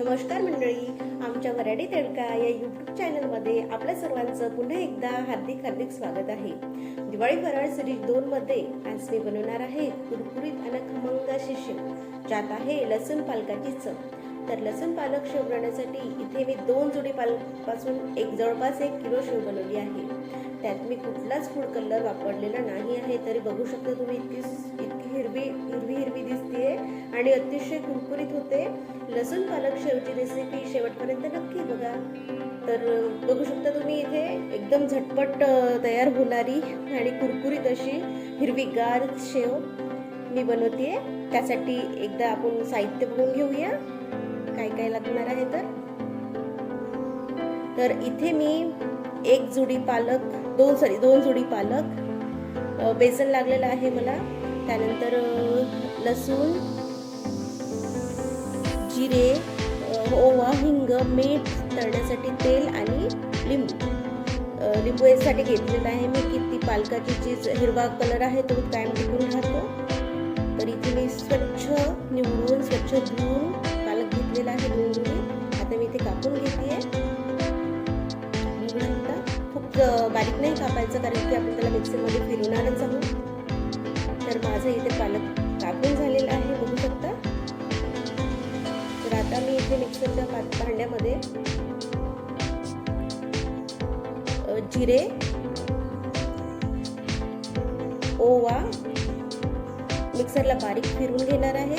नमस्कार मंडळी आमच्या मराठी तडका या यूट्यूब चॅनलमध्ये आपल्या सर्वांचं पुन्हा एकदा हार्दिक हार्दिक स्वागत आहे. दिवाळी फराळ सिरीज दोन मध्ये आज मी बनवणार आहे कुरकुरीत आणि खमंग अशी शेव ज्यात आहे लसूण पालकाची चव. तर लसूण पालक शेव बनवण्यासाठी इथे मी दोन जोडी पालकापासून एक जवळपास एक किलो शेव बनवली आहे. त्यात मी कुठलाच फूड कलर वापरलेला नाही आहे तरी बघू शकता तुम्ही इतकी इतकी हिरवी हिरवी हिरवी दिसते आणि अतिशय कुरकुरीत होते. लसूण पालक शेवची रेसिपी शेवटपर्यंत नक्की बघा. तर बघू शकता तुम्ही इथे एकदम झटपट तयार होणारी आणि कुरकुरीत अशी हिरवीगार शेव मी बनवते त्यासाठी एकदा आपण साहित्य बघून घेऊया. काय काय लागणार आहे तर? तर इथे मी एक जुडी पालक दोन सॉरी दोन जुडी पालक. बेसन लागलेलं आहे मला. त्यानंतर लसूण जिरे ओवा हिंग मीठ तळण्यासाठी तेल आणि लिंबू. लिंबू यासाठी घेतलेलं आहे मी की ती पालकाची जी हिरवा कलर आहे तो कायम टिकून राहतो. तर इथे मी स्वच्छ निवडून स्वच्छ धुवून खूप बारीक नाही कापायचं कारण की आपण त्याला मिक्सरमध्ये फिरवणारच आहोत. तर माझं इथे पालक कापून झालेलं आहे बघू शकता. तर आता मी इथे मिक्सरच्या भांड्यामध्ये जिरे ओवा मिक्सरला बारीक फिरून घेणार आहे.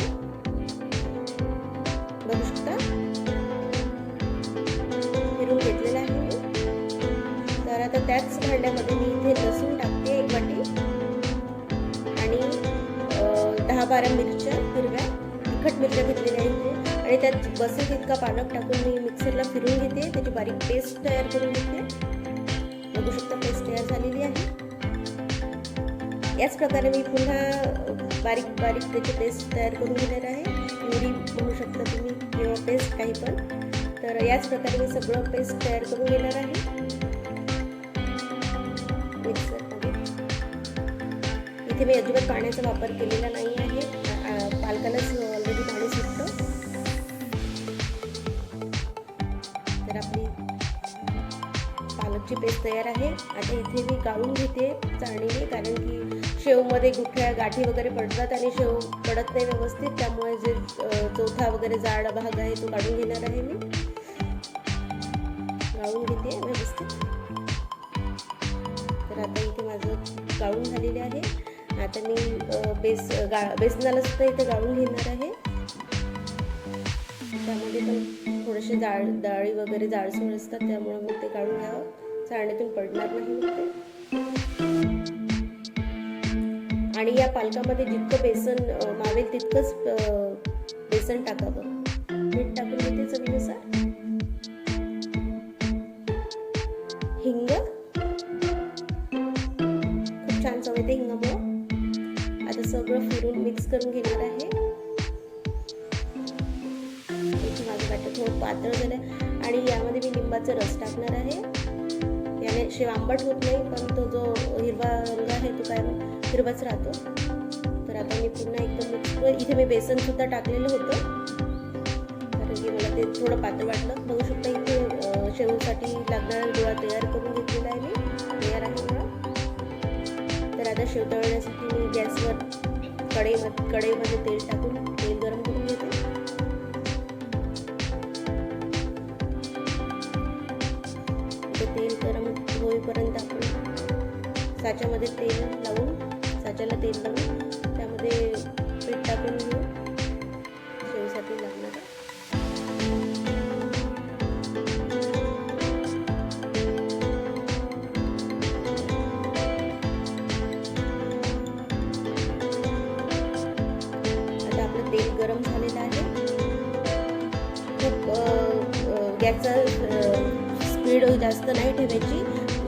बघू शकता. त्याच भांड्यामध्ये मी इथे लसूण टाकते एक वाटी. आणि दहा बारा मिरच्या हिरव्या तिखट मिरच्या घेतलेल्या आहेत इथे. आणि त्यात बसेल तितका पालक टाकून मी मिक्सरला फिरून घेते. त्याची बारीक पेस्ट तयार करून घेते. बघू शकता पेस्ट तयार झालेली आहे. याच प्रकारे मी पुन्हा बारीक बारीक त्याची पेस्ट तयार करून घेणार आहे. प्युरी म्हणू शकता तुम्ही किंवा पेस्ट काही पण. तर याच प्रकारे मी सगळं पेस्ट तयार करून घेणार आहे. इथे मी अजिबात पाण्याचा वापर केलेला नाही आहे. पालकालाच ऑलरेडी पाणी सुटतं. तर आपली पालकची पेस्ट तयार आहे. आता इथे मी गाळून घेते चाळणीने कारण की शेवमध्ये गुठळ्या गाठी वगैरे पडतात आणि शेव पडत नाही व्यवस्थित. त्यामुळे जे चौथा वगैरे जाड भाग आहे तो काढून घेणार आहे मी. गाळून घेते व्यवस्थित. तर आता इथे माझं गाळून झालेले आहे. आता मी बेस गा बेसनाला सुद्धा इथे गाळून घेणार आहे. त्यामध्ये पण थोडेसे जाळ डाळी वगैरे जाळसोळ असतात त्यामुळे मग ते काढून घ्यावं चाळणीतून पडणार नाही मग ते. आणि या पालकामध्ये जितकं बेसन मावेल तितकंच बेसन टाकावं. मीठ टाकून घेते चवीनुसार. हिंग. खूप छान चव येते हिंगामुळं. सगळं फिरून मिक्स करून घेणार आहे. इथे माझं बॅटर थोडं पातळ झालं आणि यामध्ये मी लिंबाचा रस टाकणार आहे. याने शेव आंबट होत नाही पण तो जो हिरवा रंग आहे तो काय हिरवाच राहतो. तर आता मी पुन्हा एकदम मिक्स इथे मी बेसन सुद्धा टाकलेलं होतं. कारण की मला ते थोडं पातळ वाटलं. बघू शकता इथे शेवसाठी लागणारा गोळा तयार करून घेतलेला आहे मी. तयार आहे मला तर आता शेव तळण्यासाठी मी गॅसवर कढईमध्ये कढईमध्ये तेल टाकून तेल गरम करून घेते. तेल गरम होईपर्यंत आपण साच्यामध्ये तेल लावून साच्याला तेल लावून त्यामध्ये पीठ टाकून घेऊ. गॅसचा स्पीड जास्त नाही ठेवायची.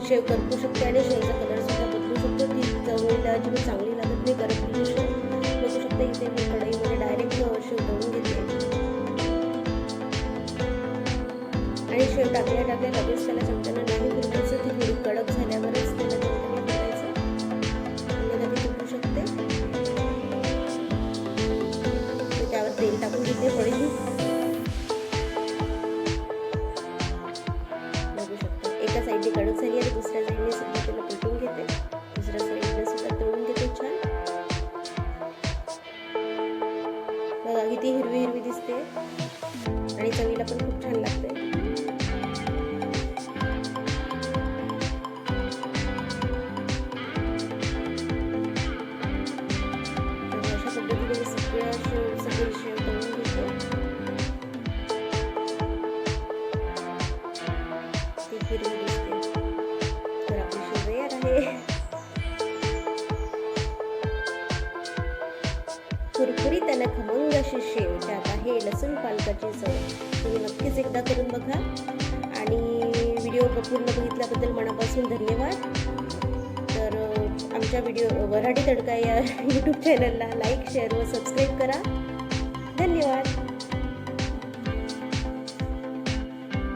शेव करपू शकते आणि शेवचा कलर सुद्धा बदलू शकतो. ती चवळीला अजिबात चांगली लागत नाही गरम करू शकतो बघू शकता इथे मी कढईमध्ये डायरेक्ट शेव तळून घेते आणि शेव टाकल्या टाकल्या कुरकुरीत आणि खमंग अशी शेव त्यात आहे. लसूण पालकाची चव. तुम्ही नक्कीच एकदा करून बघा. आणि व्हिडिओ पूर्ण बघितल्याबद्दल मनापासून धन्यवाद. तर आमच्या व्हिडिओ वऱ्हाडी तडका या यूट्यूब चॅनलला लाईक शेअर व सबस्क्राईब करा. धन्यवाद.